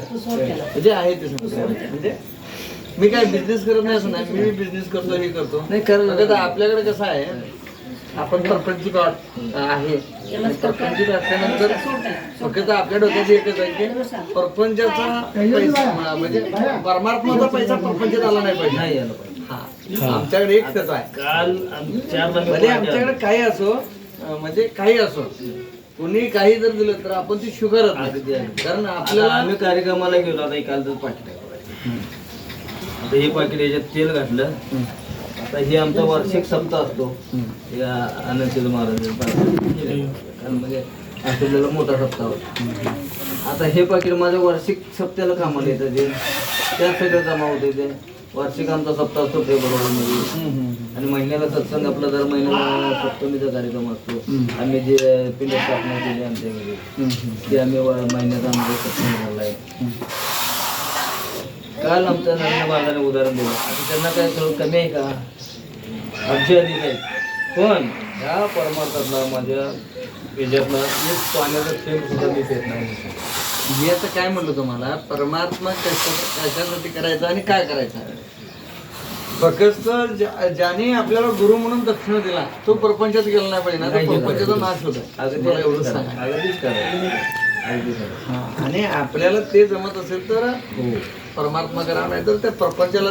म्हणजे आहे ते. म्हणजे मी काय बिझनेस करत नाही असं नाही मी बिझनेस करतो हे करतो. नाही, कर- फक्त आता आपल्याकडे कसं आहे आपण परपंचिक आहे. परपंचिक असल्यानंतर फक्त आपल्या डोक्यात एकच आहे की परपंचाचा पैसा म्हणजे परमात्माचा पैसा परपंचात आला नाही पाहिजे. नाही आलं पाहिजे. हा. आमच्याकडे एक त्याचा आहे. काल म्हणजे आमच्याकडे काही असो म्हणजे काही असो कुणी काही जर दिलं तर आपण ती स्वीकारत नाही. कारण आपल्याला आपल्याला आम्ही कार्यक्रमाला गेलो आता एकालच पाकिट आहे बघा. आता हे पाकिट याच्यात तेल घातलं. आता हे आमचा वार्षिक सप्ताह असतो. या आनंदशील महाराज कारण म्हणजे आठवलेला मोठा सप्ताह होता. आता हे पाकिट माझ्या वार्षिक सप्त्याला कामाला येतं ते त्या सगळं जमा होते ते वार्षिक आमचा सप्ताह असतो फेब्रुवारीमध्ये. आणि महिन्याला सत्संग आपला दर महिन्याला सप्तमीचा कार्यक्रम असतो. आम्ही जे पिंड स्थापना केली आमच्या घरी ते आम्ही महिन्यात आमचा सत्संग झालाय काल आमच्या नवीन बांधाने उदाहरण दिलं. त्यांना काय थोडं कमी आहे का? अगदी अधिक आहे पण ह्या परमार्थातला माझ्या याच्यातला एक पाण्याचा थेंब सुद्धा मी पेत नाही. मी आता काय म्हणलो तुम्हाला? परमात्मा कशा कशासाठी करायचा आणि काय करायचं? फक्त ज्या- ज्याने आपल्याला गुरु म्हणून दक्षिण दिला तो परपंचात गेला नाही पाहिजे ना. परपंचाचा नाश होत अगदी मला एवढं अगदीच सांगा करा. अगदीच करा. अगदी करा. हा, आणि आपल्याला ते जमत असेल तर हो परमात्मा करा नाही तर त्या प्रपंचाला.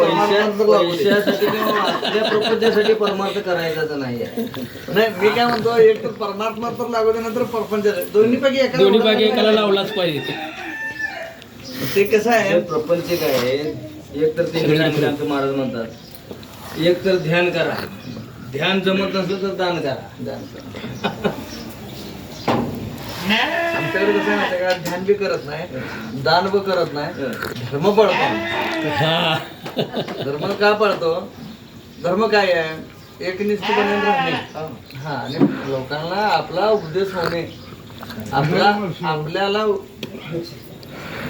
पैशासाठी आपल्या प्रपंचासाठी परमार्थ करायचा नाही आहे नाही मी काय म्हणतो एक तर परमात्मा तर लागू दे नंतर प्रपंच दोन्ही पैकी एका दोन्ही भागी एकाला लावलाच पाहिजे ते कसं हे आहे प्रपंच काय आहे एक तर ते आमचे महाराज म्हणतात. एक तर ध्यान करा. ध्यान जमत नसलं तर दान करा. आमच्याकडे कसं आहे माहिती आहे का? ध्यान बी करत नाही दान बी करत नाही धर्म पळतो हा. धर्म का पळतो? धर्म काय आहे? एकनिष्ठपणे राहणे. हा आणि लोकांना आपला उपदेश होणे. आपला आपल्याला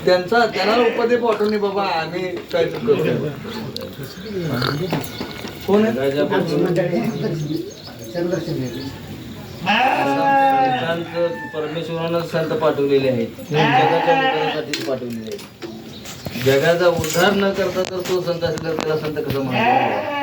त्यांचा त्यांना उपदेश वाटून बाबा आम्ही काय चुकतो कोण संत परमेश्वरानं संत पाठवलेले आहेत. जगाच्या उद्धारासाठी पाठवलेले आहेत. जगाचा उद्धार न करता तर तो संत असेल तर त्याला संत कसं म्हणतो